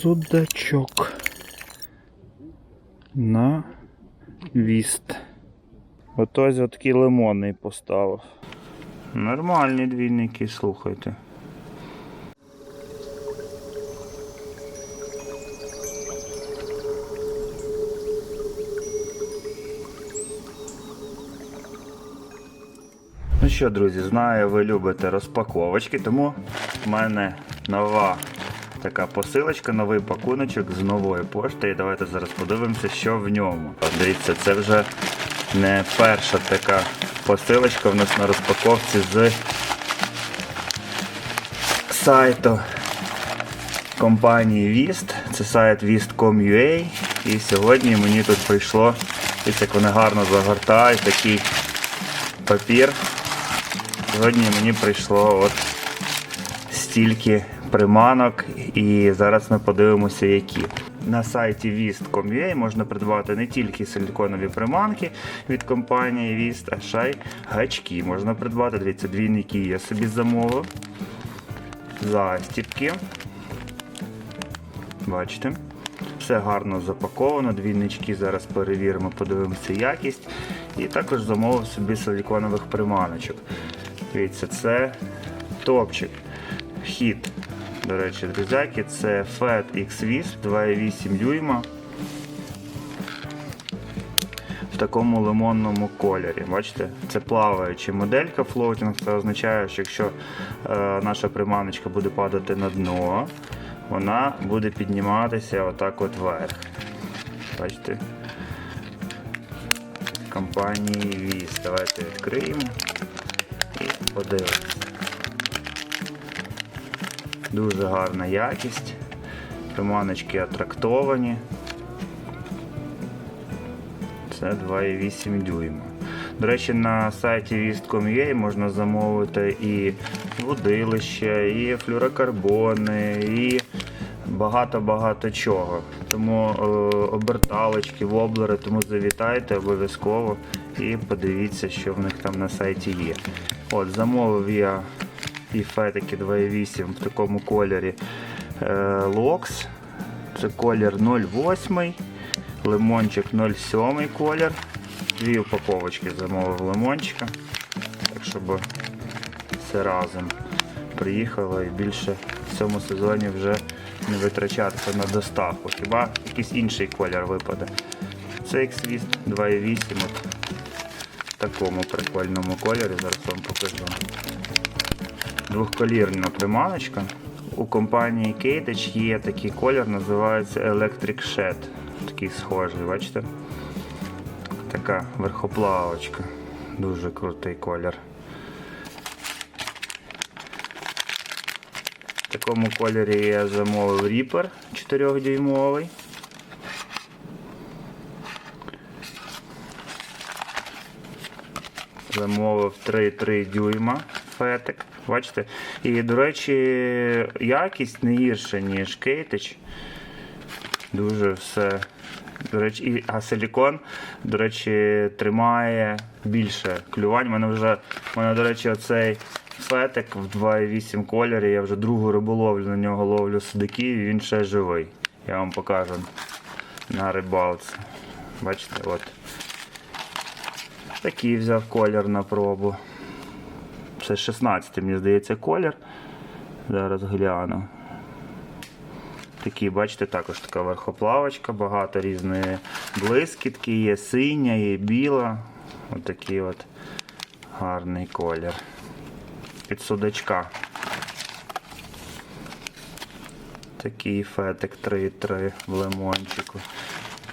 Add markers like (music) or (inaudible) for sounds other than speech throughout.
судачок на віст. Отось такий лимонний поставив. Нормальні двійники, слухайте. Ну що, друзі, знаю, ви любите розпаковочки, тому в мене нова така посилочка, новий пакуночок з нової пошти. І давайте зараз подивимося, що в ньому. Дивіться, це вже не перша така посилочка в нас на розпаковці з сайту компанії Vist. Це сайт vist.com.ua. І сьогодні мені тут прийшло, як вони гарно загортають такий папір. Сьогодні мені прийшло от стільки приманок, і зараз ми подивимося, які. На сайті Vist.com.ua можна придбати не тільки силіконові приманки від компанії Vist, а ще й гачки. Можна придбати, дивіться, двійники я собі замовив. Застіпки. Бачите? Все гарно запаковано, двійнички зараз перевіримо, подивимося якість. І також замовив собі силіконових приманочок. Дивіться, це топчик. Хід. До речі, друзяки, це FET X-Vis 2,8 дюйма. В такому лимонному кольорі. Бачите, це плаваюча моделька флоутінг. Це означає, що якщо е, наша приманочка буде падати на дно, вона буде підніматися отак от вверх. Бачите? Компанії Віз. Давайте відкриємо і подивимося. Дуже гарна якість. Приманочки атрактовані. Це 2,8 дюйма. До речі, на сайті Vist.com.ua можна замовити і водилище, і флюрокарбони, і багато-багато чого. Тому е, оберталочки, воблери, тому завітайте обов'язково і подивіться, що в них там на сайті є. От, Замовив я і фетики 2,8 в такому кольорі е, Lux. Це колір 0,8, лимончик 0,7 колір. Дві упаковочки замовив лимончика. Так щоб все разом приїхало і більше в цьому сезоні вже не витрачатися на доставку. Хіба якийсь інший колір випаде. Це X-Vist 2,8 от в такому прикольному кольорі. Зараз вам покажу. Двохколірна приманочка. У компанії Кейдич є такий колір, називається Electric Shed. Такий схожий, бачите? Така верхоплавочка. Дуже крутий колір. В такому кольорі я замовив Reaper 4-дюймовий. Замовив 3,3 дюйма фетик. Бачите? І, до речі, якість не гірша, ніж кейтич. Дуже все. До речі, а силікон, до речі, тримає більше клювань. У мене вже, у мене, до речі, оцей фетик в 2,8 кольорі. Я вже другу риболовлю на нього ловлю судаків і він ще живий. Я вам покажу на рибалці. Бачите, от. Такий взяв колір на пробу. Це 16 мені здається колір. Зараз гляну. Такі, бачите, також така верхоплавочка, багато різної блискітки, є синя, є біла. Отакий от гарний колір. Під судачка. Такий фетик 3,3 в лимончику.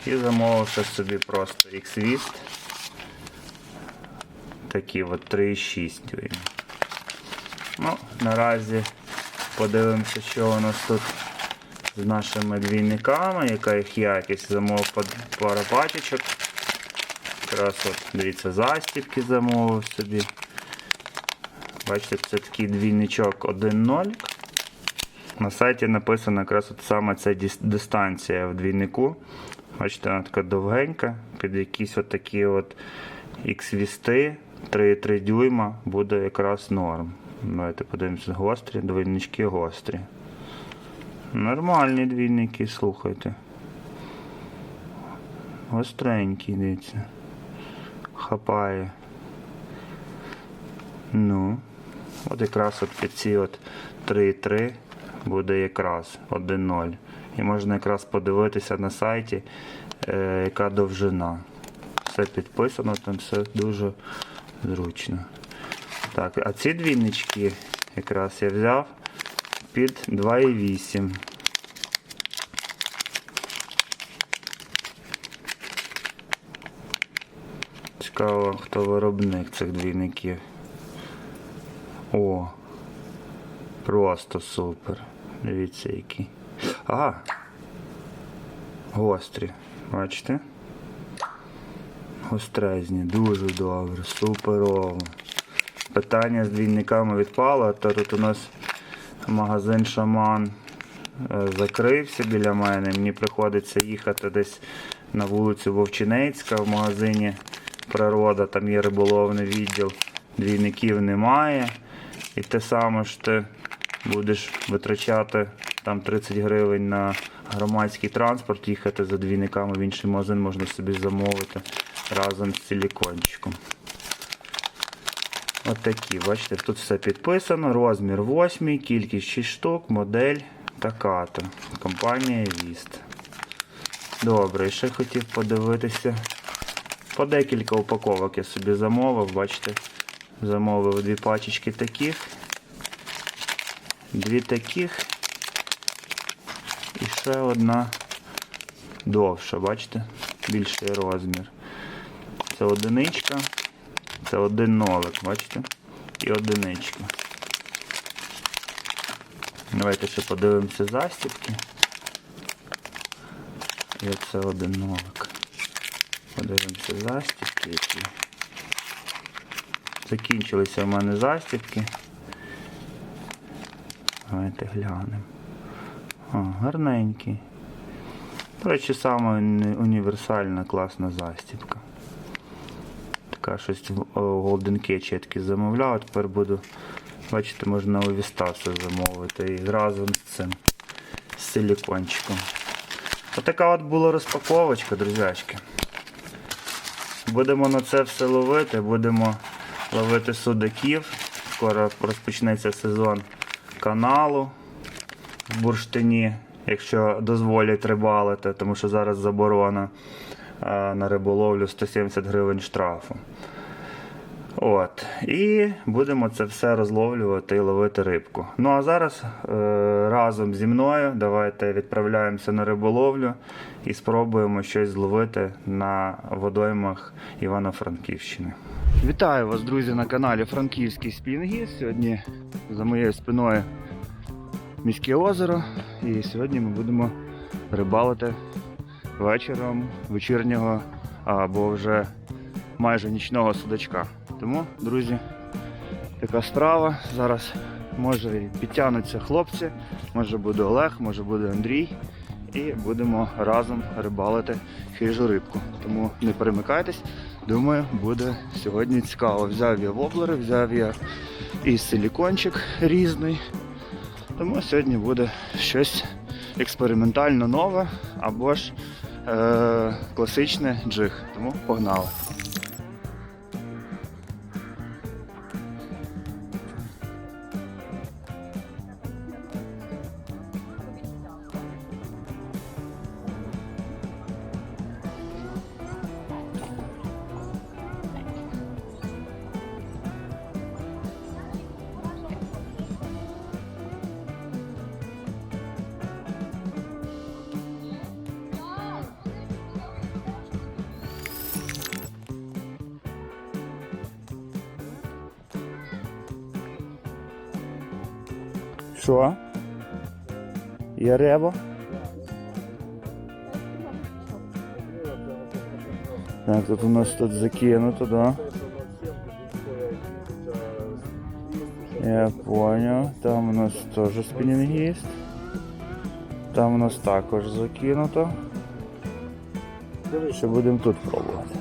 І замовив ще собі просто X-Vist. Такі от 3,6 дюйм. Ну, наразі подивимося, що у нас тут з нашими двійниками, яка їх якість. Замовив пару пачечок. Якраз от, дивіться, застібки замовив собі. Бачите, це такий двійничок 1.0. На сайті написано якраз от саме ця дистанція в двійнику. Бачите, вона така довгенька, під якісь от такі от X-вісти 3,3 дюйма буде якраз норм. Давайте подивимося гострі, двойнички гострі. Нормальні двійники, слухайте. Гостренький, дивіться. Хапає. Ну. От якраз от під ці от 3,3 буде якраз 1,0. І можна якраз подивитися на сайті, е, яка довжина. Все підписано, там все дуже зручно. Так, а ці двійнички якраз я взяв під 2,8. Цікаво, хто виробник цих двійників. О, просто супер. Дивіться які. А! Гострі. Бачите? Гострезні, дуже добре, суперово. Питання з двійниками відпало, то тут у нас магазин Шаман е, закрився біля мене. Мені приходиться їхати десь на вулицю Вовчинецька в магазині Природа, там є риболовний відділ, двійників немає. І те саме ж ти будеш витрачати там 30 гривень на громадський транспорт, їхати за двійниками в інший магазин можна собі замовити разом з силікончиком. От бачите, тут все підписано. Розмір 8, кількість 6 штук, модель така-то. Компанія Віст. Добре, ще хотів подивитися. По декілька упаковок я собі замовив, бачите, замовив дві пачечки таких, дві таких і ще одна довша, бачите, більший розмір. Це одиничка, це один нолик, бачите? І одиничка. Давайте ще подивимося застібки. І оце один нолик. Подивимося застібки які. Закінчилися в мене застібки. Давайте глянемо. О, гарненький. До речі, саме універсальна класна застібка. Така щось в я таки замовляв, а тепер буду, бачите, можна у Вістасу замовити і разом з цим з силікончиком. Отака от була розпаковочка, друзяшки. Будемо на це все ловити, будемо ловити судаків. Скоро розпочнеться сезон каналу в бурштині, якщо дозволять рибалити, тому що зараз заборона на риболовлю 170 гривень штрафу. От. І будемо це все розловлювати і ловити рибку. Ну а зараз е, разом зі мною давайте відправляємося на риболовлю і спробуємо щось зловити на водоймах Івано-Франківщини. Вітаю вас, друзі, на каналі Франківський Спінгі. Сьогодні за моєю спиною міське озеро. І сьогодні ми будемо рибалити вечором вечірнього або вже майже нічного судачка. Тому, друзі, така страва. Зараз може підтягнуться хлопці, може буде Олег, може буде Андрій. І будемо разом рибалити хижу рибку. Тому не перемикайтесь. Думаю, буде сьогодні цікаво. Взяв я воблери, взяв я і силікончик різний. Тому сьогодні буде щось експериментально нове або ж е- класичне джиг. Тому погнали. Що? Є? Так, тут у нас тут закинуто, да? Я понял. Там у нас теж спінінгіст. Там у нас також закинуто. Ще будемо тут пробувати.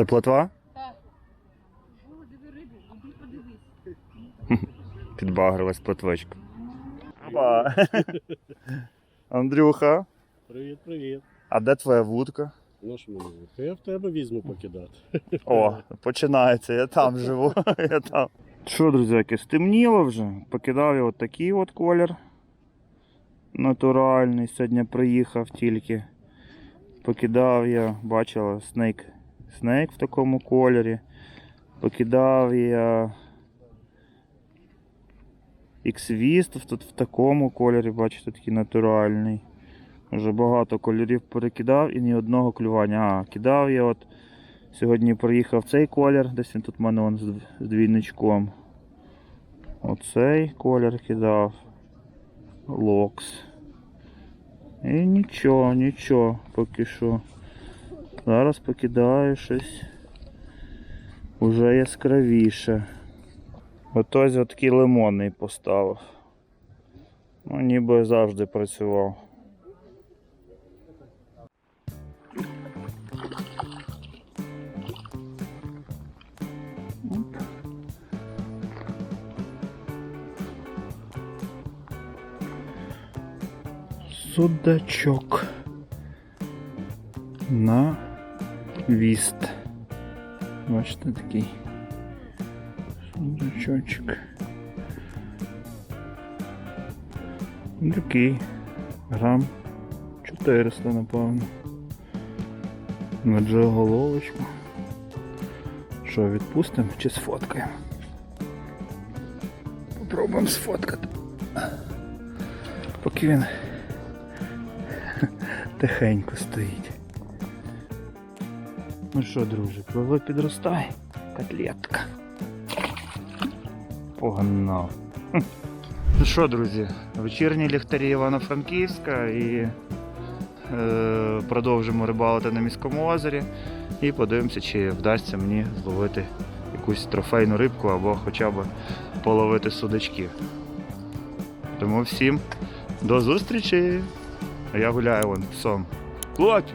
Це плотва? Так. Підбагрилась плотвичка. Опа. (laughs) Андрюха. Привіт, привіт. а де твоя вудка? Ну ж мені, я в тебе візьму покидати. О, починається, я там живу. (laughs) я там. Що, друзяки, стемніло вже. Покидав я от такий от колір. Натуральний. Сьогодні приїхав тільки. Покидав я, бачила, снейк. Снейк в такому кольорі. Покидав я X-Vist тут в такому кольорі, бачите, такий натуральний. Вже багато кольорів перекидав і ні одного клювання. А, кидав я от. Сьогодні приїхав цей колір, десь він тут в мене он з двійничком. Оцей колір кидав. Локс. І нічого, нічого, поки що. Зараз покидаю щось уже яскравіше. Ось от такий лимонний поставив. Ну, ніби завжди працював. Судачок на віст. Бачите такий судачочок. Такий грам 400, напевно. Медже головочку. Що, відпустимо чи сфоткаємо? Попробуємо сфоткати. Поки він тихенько стоїть. Ну що, друже, пливи підростай, котлетка. Погнав. Ну що, друзі, вечірні ліхтарі Івано-Франківська і е, продовжимо рибалити на міському озері і подивимося, чи вдасться мені зловити якусь трофейну рибку або хоча б половити судачків. Тому всім до зустрічі! А я гуляю вон псом. Клоті!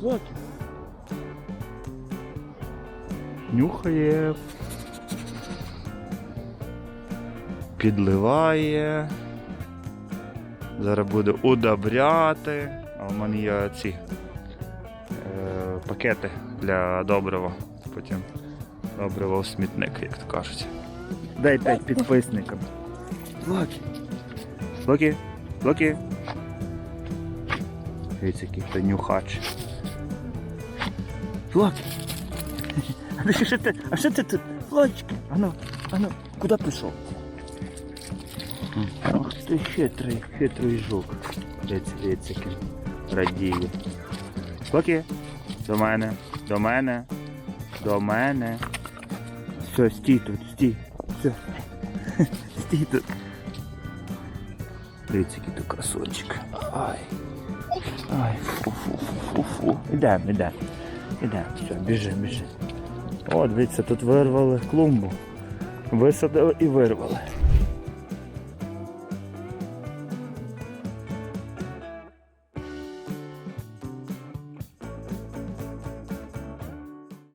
Клоті! Нюхає. Підливає. Зараз буде удобряти. А в мене є ці е, пакети для добрива. Потім добриво в смітник, як то кажуть. Дай 5 підписникам. Локі. Локі. Локі. Дивіться, який то нюхач. Флокі. А що ти? А що ти тут? Флочки. Ану, ану, куди пішов? Ах ти хитрий, хитрий жук. Дивіться, дивіться, який радіє. Флокі. До мене, до мене, до мене. Все, стій тут, стій. Все. (laughs) Стій тут. Дивіться, який тут красунчик. Ай. Ай, фу, фу, фу, фу, фу. Ідемо, ідемо. Ідемо, все, біжи, біжи. О, дивіться, тут вирвали клумбу. Висадили і вирвали.